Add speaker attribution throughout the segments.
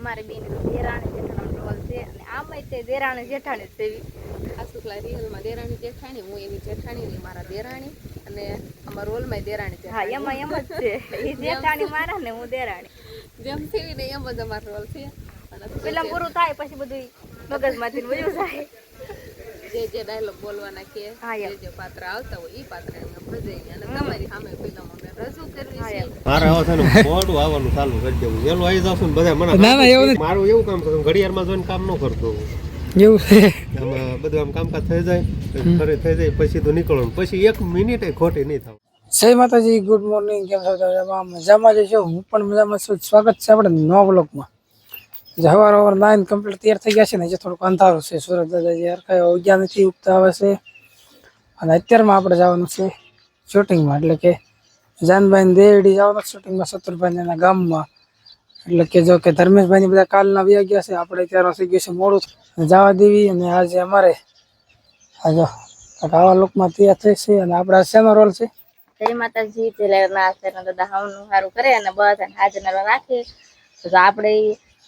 Speaker 1: અમારે બેન દેરાણી જેઠાણી રોલ છે અને આમાં તે દેરાણી જેઠાણી જ સેવી.
Speaker 2: આ શુક્લા રિયલમાં દેરાણી જેઠાણી હું એની જેઠાણી ને મારા દેરાણી અને અમારા રોલમાં દેરાણી
Speaker 1: હા એમાં એમ જ છે. એ જેઠાણી મારા ને હું દેરાણી.
Speaker 2: જેમ સેવી ને એમ જ અમારો રોલ છે.
Speaker 1: પેલા પૂરું થાય પછી બધું મગજમાંથી બધું થાય
Speaker 2: જે જે ડાયલોગ બોલવાના કે જે જે પાત્ર આવતા હોય એ પાત્ર ભજવીએ અને તમારી સામે ફિલ્મ અમે રજૂ કરવી
Speaker 1: હા,
Speaker 2: છે
Speaker 1: એમ.
Speaker 3: મારે હવે છે ને મોડું આવવાનું ચાલુ કરી દેવું. વહેલું આવી જાવ ને બધા મને
Speaker 4: ના, ના, એવું
Speaker 3: મારું એવું કામ છે ઘડિયાળમાં જોઈને કામ ન કરતો.
Speaker 4: એવું છે.
Speaker 3: આમાં બધું આમ કામકાજ થઈ જાય ઘરે થઈ જાય પછી તો નીકળવાનું પછી એક મિનિટ ખોટી નહીં થાવ.
Speaker 4: જય માતાજી ગુડ મોર્નિંગ કેમ છો? મજામાં જ છો. હું પણ મજામાં છું. સ્વાગત છે આપણે નવા બ્લોકમાં હવાર નાઈન કમ્પ્લીટ તૈયાર થઈ ગયા છે ને જે થોડુંક અંધારું છે. સુરત દાદાજી યાર કઈ ઉગ્યા નથી ઉગતા આવે છે. અને અત્યારમાં આપણે જવાનું છે શૂટિંગમાં એટલે કે જાનભાઈ દેવડી જવાનું શૂટિંગમાં શત્રુભાઈ એના ગામમાં. એટલે કે જો કે ધર્મેશભાઈ બધા કાલના વ્યા ગયા છે. આપણે ત્યારે થઈ ગયું છે મોડું. જવા દેવી અને આજે અમારે આજે આવા લોકમાં તૈયાર થઈ છે અને આપણા શેનો રોલ છે?
Speaker 1: જય માતાજી, પેલા દાદા હાવનું સારું કરે અને બધાને હાજર રાખે. તો આપણે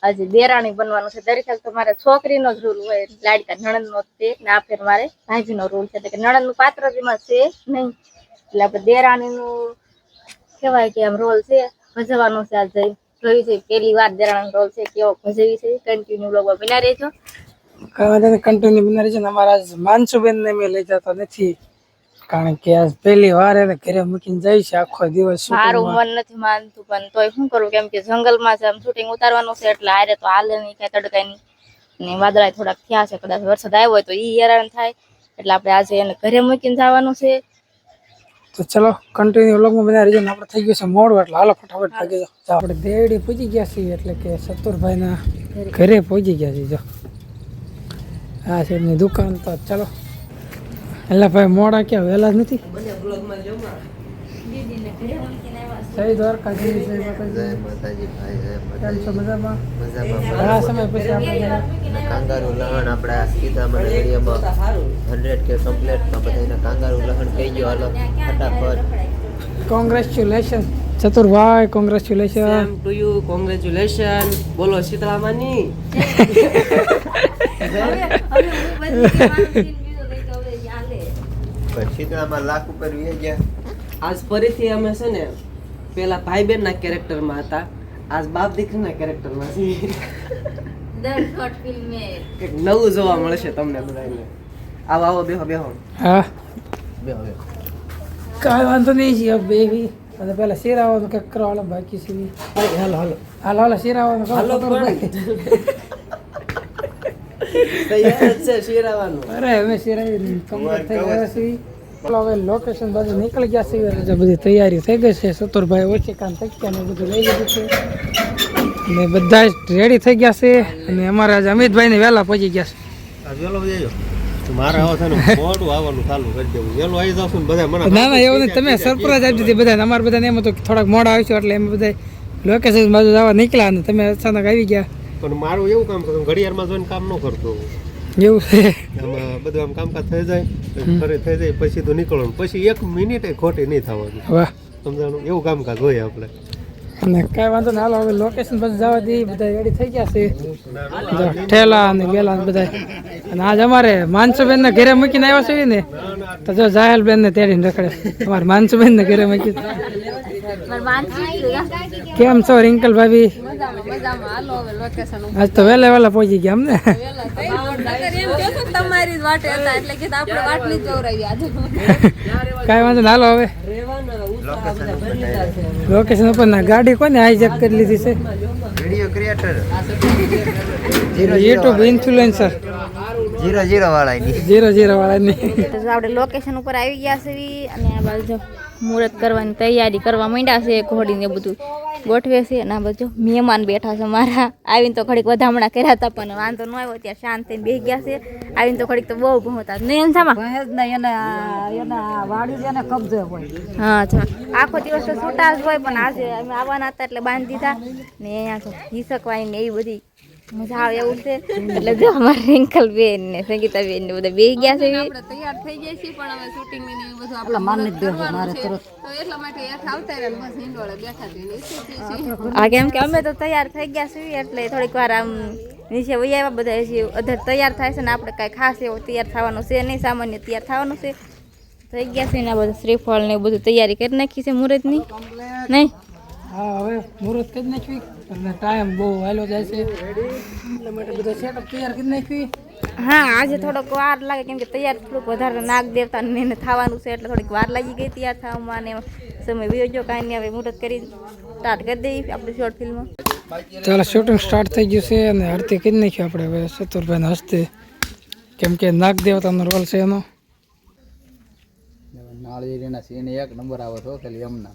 Speaker 1: હજી દેરાણી બનવાનું છે. દરેક તો મારે છોકરીનો જ રૂલ હોય, લાડકા નણંદ નો છે. ને આ ફેર મારે ભાભીનો રૂલ છે. એટલે કે નણંદનું પાત્ર જ એમાં છે નહીં. એટલે આપણે દેરાણી નું કહેવાય કે આમ રોલ છે ભજવાનો છે આજે. જોયું છે પેલી વાર દેરાણ રોલ છે કેવો ભજવી છે કન્ટિન્યુ લોકો બના રહેજો.
Speaker 4: કાંઈ કન્ટિન્યુ બની રહેજો અમારા માનસુબેન ને મેં લઈ જતા નથી. કારણ કે આજ પહેલી વાર એને ઘરે મૂકીને જાય છે આખો દિવસ
Speaker 1: મારું મન નથી માનતું પણ તોય શું કરું કેમ કે જંગલમાં છે આમ શૂટિંગ ઉતારવાનું છે એટલે આરે તો હાલે નહીં કઈ તડકાય નહીં. ને વાદળા થોડાક થયા છે કદાચ વરસાદ આવ્યો હોય તો ઈ હેરાન થાય. એટલે આપણે આજે એને ઘરે મૂકીને જવાનું છે.
Speaker 4: તો ચલો કન્ટિન્યુ વ્લોગમાં બધા રીઝન આપણે થઈ ગયું છે, મોડું એટલે હાલો ફટાફટ ભાગી જાઓ. તો આપણે દેવડી પહોંચી ગયા છીએ, એટલે કે સતુરભાઈના ઘરે પહોંચી ગયા છીએ, જો. હા છે એમની દુકાન, તો ચલો. એટલે ભાઈ મોડા ક્યાં, વહેલા જ નથી? જય દ્વારકા જય માતાજી.
Speaker 5: માતાજી ભાઈ જય
Speaker 4: માતાજી. મજામાં?
Speaker 5: મજામાં.
Speaker 4: ઘણા સમય પછી આપણે
Speaker 5: કાંગારું લહણ આપણે સીધા મને એરિયામાં હંડ્રેડ કે કમ્પ્લેટમાં બધાને કાંગારું લહણ કહી ગયો. હાલો ફટાફટ.
Speaker 4: Congratulation Chaturbhai congratulation
Speaker 6: same to you congratulation બોલો શીતળામાની
Speaker 5: પણ શીતળામાં લાખ ઉપર વી ગયા.
Speaker 6: આજ ફરીથી અમે છે ને પેલા ભાઈ બેન ના કેરેક્ટરમાં હતા. આજ બાપ દીકરીના કેરેક્ટરમાં છીએ એક નવું જોવા મળશે તમને બધાને. આવો આવો બેહો બેહો.
Speaker 4: હા.
Speaker 5: બેહો બેહો.
Speaker 4: કાંઈ વાંધો નહીં છે બેબી અને પેલા શેરાવાનું કંઈક કરવાનું બાકી છે હાલો હાલો. હાલો હાલો શેરાવાનું
Speaker 6: હાલો. તૈયાર છે શેરાવાનું.
Speaker 4: અરે અમે શેરાવી કમર થઈ ગયા છીએ. હવે લોકેશન બાજુ નીકળી ગયા છે એટલે બધી તૈયારી થઈ ગઈ છે. સતુરભાઈ ઓછી કામ થઈ ગયા ને બધું લઈ ગયું છે. ને બધા રેડી થઈ ગયા છે. અને અમારા આજે અમિતભાઈને વહેલા પહોંચી ગયા છે.
Speaker 3: ને ને
Speaker 4: એવું તમે સરપ્રાઈઝ આપી દીધી બધા અમારે બધાને એમ હતું થોડાક મોડા આવીશું એટલે એમ બધા લોકેશન બાજુ જવા નીકળ્યા અને તમે અચાનક આવી ગયા.
Speaker 3: પણ મારું એવું કામ કરતું ઘડિયાળમાં જોઈને કામ ન કરતો.
Speaker 4: એવું છે.
Speaker 3: આમાં બધું આમ કામકાજ થઈ જાય ફરી થઈ જાય પછી તો નીકળવાનું. પછી એક મિનિટ ખોટી નહીં થવાની.
Speaker 4: વાહ.
Speaker 3: સમજાણું? એવું કામકાજ હોય આપણે.
Speaker 4: અને કાંઈ વાંધો નહીં. હાલો હવે લોકેશન બાજુ જવા દઈએ. બધા રેડી થઈ ગયા છે. ઠેલા અને ગેલા ને બધા અને આજ અમારે માનસુબેન ને ઘરે મૂકીને આવ્યા છે ને? તો જો જાહેલ બેન ને તેડીને રખડે. અમારે માનસુબેન ને ઘરે મૂકી કેમ છો રિંકલ ભાભી?
Speaker 2: મજામાં મજામાં. હાલો હવે લોકેશન
Speaker 4: આજ તો વેલા વેલા પહોંચી ગયા અમને.
Speaker 2: તમારી જ વાટે હતા એટલે કે આપણે વાટ નહીં જોવરાવી આજે
Speaker 4: કાંઈ વાંધો નાલો હાલો હવે. લોકેશન ઉપર ના ગાડી કોને હાઈજેક કરી લીધી છે?
Speaker 5: Video creator
Speaker 4: YouTube influencer
Speaker 5: zero zero વાળાની.
Speaker 4: જીરો જીરો વાળાની.
Speaker 1: આપણે લોકેશન ઉપર આવી ગયા છે અને આ બાજુ જો મુહૂર્ત કરવાની તૈયારી કરવા માંડ્યા છે ઘોડીને બધું ગોઠવે છે અને બધું મહેમાન બેઠા છે મારા. આવીને તો ઘડીક વધામણા કર્યા હતા પણ વાંધો ન આવ્યો ત્યાં શાંત થઈને બેસી ગયા છે. આવીને તો ઘડીક તો બહુ ભૂમતા નહીં સામા હા અચ્છા આખો દિવસ તો છૂટા જ હોય પણ આજે અમે આવવાના હતા એટલે બાંધી દીધા. ને અહીંયા તો હિસકવાની ને એવી બધી મજા આવે એવું છે? એટલે જો અમારા રિંકલ બેન ને સંગીતા બેન ને બધા બેસી ગયા છે.
Speaker 2: આપણે તૈયાર થઈ ગયા છીએ પણ હવે શૂટિંગ ને એવું બધું આપણે માન કરવાનું છે. તો એટલા માટે યાદ આવતા રહ્યા બસ હિંડોળે બેઠા છીએ છીએ
Speaker 1: આ કેમ કે અમે તો તૈયાર થઈ ગયા છીએ એટલે થોડીક વાર આમ નીચે વહી આવ્યા બધા અધર તૈયાર થાય છે ને આપણે કાંઈ ખાસ એવું તૈયાર થવાનું છે નહીં સામાન્ય તૈયાર થવાનું છે. થઈ ગયા છે ને આ બધું શ્રીફળ ને એવું બધું તૈયારી કરી નાખી છે મુહૂર્તની નહીં?
Speaker 4: હા હવે મુહૂર્ત કરી નાખ્યું અને ટાઈમ બહુ વહેલો જાય છે. એટલા માટે બધો સેટઅપ તૈયાર કરી નાખ્યું
Speaker 1: હા આજે થોડોક વાર લાગે કેમ કે તૈયાર થોડુંક વધારે નાગ દેવતા એને થવાનું છે એટલે થોડીક વાર લાગી ગઈ તૈયાર થવામાં ને સમય વિયોજો કાંઈ નહીં હવે મુહૂર્ત કરી સ્ટાર્ટ કરી દઈએ આપણી શોર્ટ ફિલ્મ
Speaker 4: ચાલો શૂટિંગ સ્ટાર્ટ થઈ ગયું છે અને આરતી કરી નાખ્યું આપણે હવે ચતુરભાઈના હસ્તે. કેમ કે નાગ દેવતાનો રોલ છે એનો.
Speaker 7: નાળિયેરીના સીન એક નંબર આવે છો ખાલી એમના.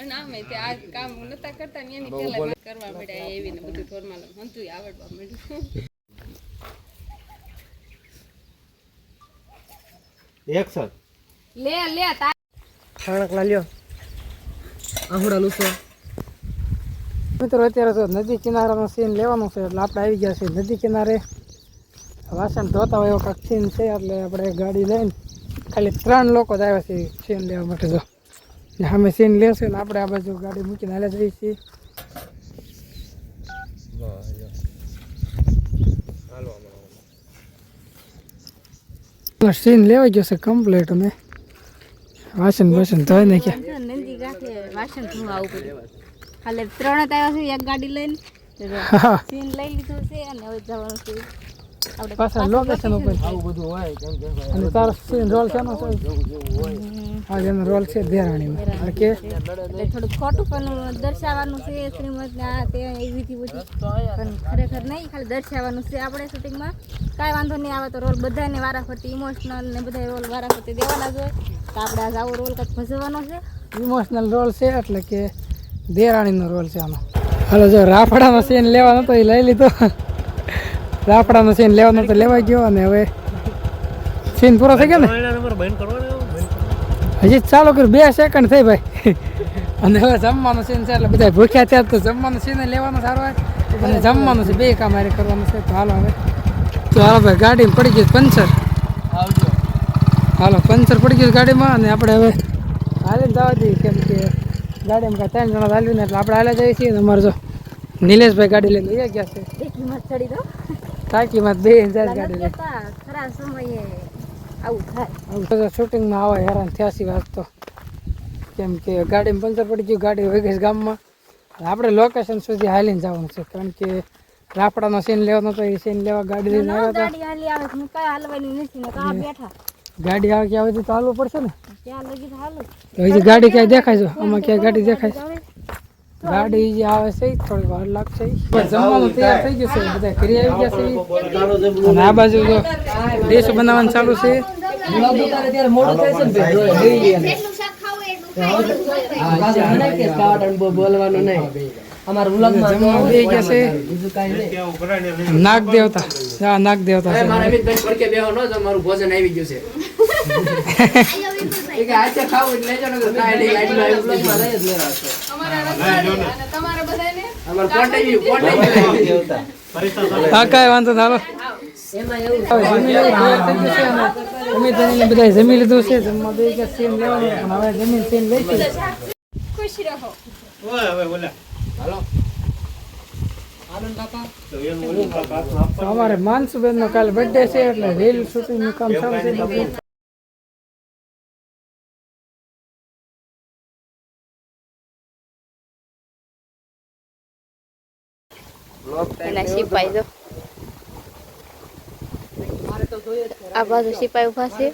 Speaker 2: અને આમે તે આ કામ નતા કરતા ને એની પહેલા કરવા મળ્યા એવી ને બધું ફોર્માલ હંતું આવડવા મળ્યું.
Speaker 3: એક્શન
Speaker 2: લે લે તા
Speaker 4: ખાણકલા આહુડા લૂસો મિત્રો અત્યારે તો નદી કિનારાનો સીન લેવાનો છે એટલે આપણે આવી ગયા છે નદી કિનારે. વાસણ ધોતા હોય એવો કાંક સીન છે એટલે આપણે ગાડી લઈને ખાલી ત્રણ લોકો જ આવ્યા છે સીન લેવા માટે તો. સામે સીન લેશે ને આપણે આ બાજુ ગાડી મૂકીને હાલે જઈએ છીએ. સીન લેવા ગયો છે કમ્પ્લીટ અમે. વાસણ વાસણ ધોઈ નાખ્યા.
Speaker 1: નંદી ગાંઠે વાસણ ધોવા ઉપર. હાલે ખાલી ત્રણ જ આવ્યા છે એક ગાડી લઈને. સીન લઈ લીધું છે અને હવે જવાનું છે. આપણે
Speaker 4: પાછા લોકેશન ઉપર. અને તારો સીન રોલ છે? જેવું છે હા એનો રોલ છે દેરાણીનો. એટલે કે
Speaker 1: એટલે થોડું ખોટું પણ દર્શાવવાનું છે શ્રીમદ આ તે એવી થી બધી. પણ ખરેખર નહીં ખાલી દર્શાવવાનું છે આપણે શૂટિંગમાં. કાંઈ વાંધો નહીં આવે તો રોલ બધાને વારાફરતી ઇમોશનલ ને બધા રોલ વારાફરતી દેવાના જ હોય. તો આપણે આજે આવો રોલ કંઈક ભજવવાનો છે.
Speaker 4: ઇમોશનલ રોલ છે એટલે કે દેરાણીનો રોલ છે આનો. હાલો જો રાફડાનો સીન લેવાનો તો એ લઈ લીધો. રાફડાનો સીન લેવાનો તો લેવાઈ ગયો અને હવે સીન પૂરો થઈ ગયો ને? હજી જ ચાલુ કર્યું બે સેકન્ડ થઈ ભાઈ. અને હવે જમવાનું સીન છે એટલે બધા ભૂખ્યા થયા તો જમવાનું સીન લેવાનું સારું હોય. અને જમવાનું છે બે કામ હારે કરવાનું છે. તો હાલો હવે. તો હાલો ભાઈ ગાડીમાં પડી ગયું પંચર. હાલો પંચર પડી ગયું ગાડીમાં અને આપણે હવે હાલે જવા દઈએ. કેમ કે ગાડીમાં કાંઈ ત્રણ જણા હાલ્યું ને એટલે આપણે હાલે જઈએ છીએ ને અમારે જો નિલેશભાઈ ગાડી લઈને લઈ ગયા છે. ટાંકીમાં બે હજાર ગાડી
Speaker 1: જતા ખરા સમયે આવું થાય.
Speaker 4: આમ શૂટિંગમાં આવે હેરાન થયાસી વાત તો. કેમ કે ગાડીમાં પંચર પડી ગયું ગાડી વહી ગઈ ગામમાં. આપણે લોકેશન સુધી હાલીને જવાનું છે. કારણ કે રાપડાનો સીન લેવાનો તો એ સીન લેવા ગાડી લઈને આવ્યા હતા.
Speaker 1: ગાડી આવે કાં
Speaker 4: ગાડી આવે ક્યાં સુધી તો હાલવું પડશે ને? ગાડી ક્યાંય દેખાય છે? આમાં ક્યાંય ગાડી દેખાય છે? ગાડી જે આવે છે થોડી વાર લાગશે. જમવાનું તૈયાર થઈ ગયું છે બધા ઘરે આવી ગયા છે. અને આ બાજુ તો ડીશ બનાવવાનું ચાલુ છે. નાગ દેવતા નાગ દેવતા
Speaker 6: ભોજન આવી ગયું છે. ખાવું એટલે લઈ
Speaker 4: હા કાંઈ વાંધો અમિત અને બધા જમી લીધું છે જમવા બે ગયા સીન લેવાનું પણ હવે જમીન સીન લઈશું
Speaker 2: ખુશ રહો.
Speaker 3: ઓય હવે બોલા.
Speaker 6: હાલો.
Speaker 3: તો એનું ઓલું હાથમાં આપવાનું.
Speaker 4: તો અમારે માનસુબેન નો કાલે બર્થડે છે એટલે રીલ શૂટિંગનું કામ ચાલુ છે.
Speaker 1: આ બાજુ સિપાઈ ઊભા છે.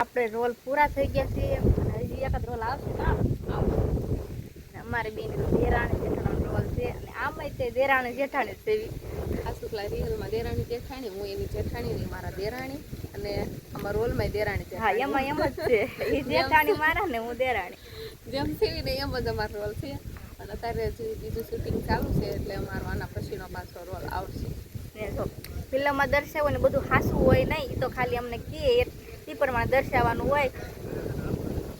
Speaker 1: આપણે રોલ પૂરા થઈ ગયા છે અને હજી એક રોલ આવશે અમારે બેન દેરાણી જેઠાણીનો રોલ છે. અને આમાંય તે દેરાણી જેઠાણી જ સેવી.
Speaker 2: આ શુક્લા રિયલમાં દેરાણી જેઠાણી હું એની જેઠાણી ને મારા દેરાણી. અને અમારા રોલમાં દેરાણી
Speaker 1: હા એમાં એમ જ છે. એ જેઠાણી મારા ને હું દેરાણી.
Speaker 2: જેમ થયું ને એમ જ અમારો રોલ છે અને અત્યારે જે બીજું શૂટિંગ ચાલુ છે એટલે અમારો આના પછીનો પાછો રોલ આવશે
Speaker 1: ફિલ્મમાં દર્શાવવું ને બધું હાસું હોય નહીં તો ખાલી અમને કહે એ પ્રમાણે દર્શાવવાનું હોય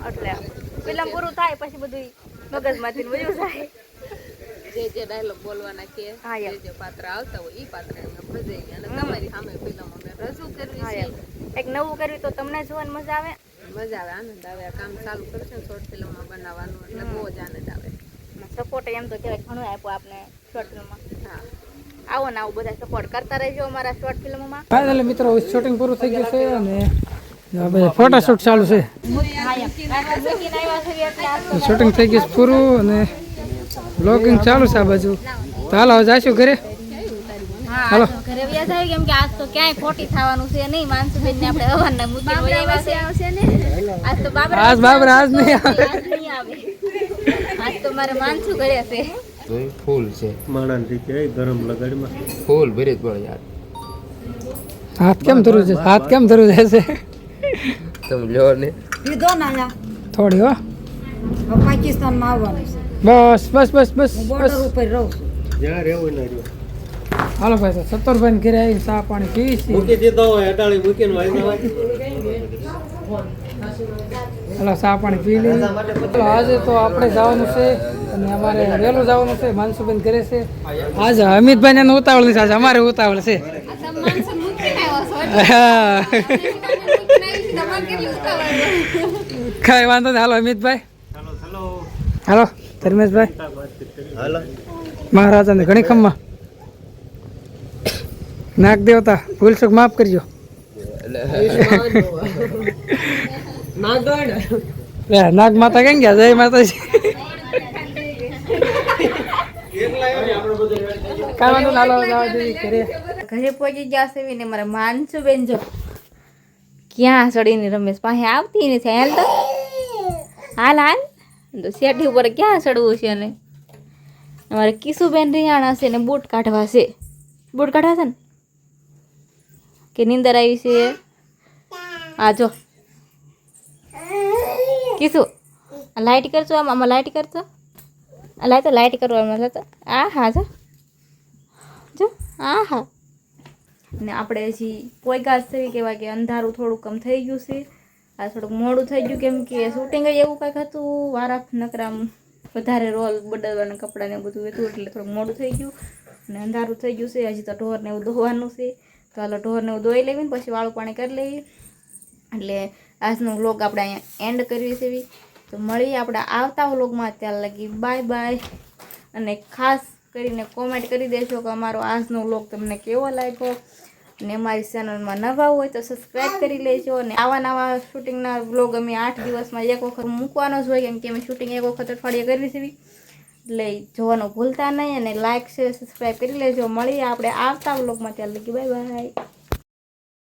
Speaker 1: એટલે ફિલ્મ પૂરું થાય પછી બધું મગજમાંથી બધું થાય
Speaker 2: જે જે ડાયલોગ બોલવાના કે જે જે પાત્ર આવતા હોય એ પાત્ર અમે ભજે અને તમારી સામે ફિલ્મ અમે રજૂ કરવી છે
Speaker 1: એક નવું કર્યું તો તમને જોવાની મજા આવે
Speaker 2: મજા આવે આનંદ આવે આ કામ ચાલુ કરશે ને શોર્ટ ફિલ્મમાં બનાવવાનું એટલે બહુ જ આનંદ આવે.
Speaker 1: સપોર્ટ એમ તો કહેવાય ઘણું આપ્યો આપને શોર્ટ ફિલ્મમાં
Speaker 2: હા.
Speaker 1: આવો ને આવું બધા સપોર્ટ કરતા રહેજો અમારા શોર્ટ ફિલ્મમાં
Speaker 4: ફાઇનલી મિત્રો શૂટિંગ પૂરું થઈ ગયું છે અને ફોટોશૂટ ચાલુ છે. શૂટિંગ થઈ ગયું પૂરું અને બ્લોગિંગ ચાલુ છે આ બાજુ. તો હાલ હવે જાશું ઘરે. હાલો.
Speaker 1: ઘરે વ્યાજ આવી કેમ કે આજ તો ક્યાંય ખોટી થવાનું છે નહીં માનસુબેન ને આપણે હવારના મુદ્દે હોય આવ્યા છે આજ તો બાબરા
Speaker 4: આજ બાબરા આજ નહીં આવે.
Speaker 1: આજ નહીં આવે. આજ તો મારે માનસુ ઘરે છે.
Speaker 7: ફૂલ છે.
Speaker 3: માણસ રીતે ગરમ લગાડમાં.
Speaker 7: ફૂલ ભરી જ પડે યાર.
Speaker 4: હાથ કેમ ધરું છે? હાથ કેમ ધરું જાય છે
Speaker 7: તમે લ્યો ને.
Speaker 8: લીધો ના
Speaker 4: થોડી હો.
Speaker 8: પાકિસ્તાનમાં આવવાનું છે.
Speaker 4: બસ બસ બસ બસ
Speaker 8: બોર્ડર
Speaker 4: બસ.
Speaker 8: ઉપર રહું છું.
Speaker 3: જ્યાં રહેવું ના રહ્યું.
Speaker 4: હાલો ભાઈ તો સત્તરભાઈ ને ઘેરે આવીને ચા પાણી પીવી છે.
Speaker 3: મૂકી દીધો હોય અટાળી મૂકીને વાઈ
Speaker 4: હાલો ચા પાણી પી ચાલો આજે તો આપણે જવાનું છે અને અમારે વહેલું જવાનું છે માનસુબેન ઘરે છે. આજે અમિતભાઈ ને ઉતાવળ નથી આજે અમારે ઉતાવળ છે? કાંઈ વાંધો નહીં હાલો અમિતભાઈ. હાલો ધર્મેશભાઈ.
Speaker 3: હાલો.
Speaker 4: મહારાજાને ઘણી ખમ્મા. નાગ દેવતા, ભૂલ સુખ માફ કરજો. નાગ માતા કેમ ગયા? જય માતાજી. ઘરે.
Speaker 1: પહોંચી ગયા છે ને મારા માનસુબેન જો. ક્યાં ચડીને રમેશ? પાસે આવતી નથી, હાલ તો. હાલ હાલ. શેઠી ઉપર ક્યાં ચડવું છે અને? અમારે કિશુબેન રિયાણા છે ને બૂટ કાઢવા છે. બૂટ કાઢવા છે ને? કે નીંદર આવી છે? આ જો. કીશું લાઇટ કરજો આમ, આમાં લાઇટ કરજો. લાઇટ તો લાઇટ કરવામાં તો. આ હા, જો. જો, આ હા. ને આપણે હજી પોઈગાસ થઈ કહેવાય કે અંધારું થોડુંક કમ થઈ ગયું છે. આ થોડુંક મોડું થઈ ગયું, કેમ કે શૂટિંગ એવું કંઈક હતું વારા નકરામ વધારે રોલ બદલવાના કપડાને બધું હતું, એટલે થોડુંક મોડું થઈ ગયું. અને અંધારું થઈ ગયું છે, હજી તો ઢોરને એવું ધોવાનું છે. તો હાલો ઢોરને હું ધોઈ લેવી પછી વાળું પાણી કરી લઈએ. એટલે આજનો વ્લોગ આપણે અહીંયા એન્ડ કરીએ છીએ તો મળીએ આપણે આવતા વ્લોગમાં ત્યાં લગી. બાય બાય અને ખાસ કરીને કોમેન્ટ કરી દેજો કે અમારો આજનો વ્લોગ તમને કેવો લાગ્યો. અને અમારી ચેનલમાં નવા હોય તો સબસ્ક્રાઈબ કરી લેજો. અને આવા નવા શૂટિંગના વ્લોગ અમે આઠ દિવસમાં એક વખત મૂકવાનો જ હોય, કેમ કે અમે શૂટિંગ એક વખત અઠવાડિયે કરવી છે એટલે જોવાનું ભૂલતા નહીં અને લાઇક શેર સબસ્ક્રાઈબ કરી લેજો. મળીએ આપણે આવતા વ્લોગમાં ત્યાં લગી બાય બાય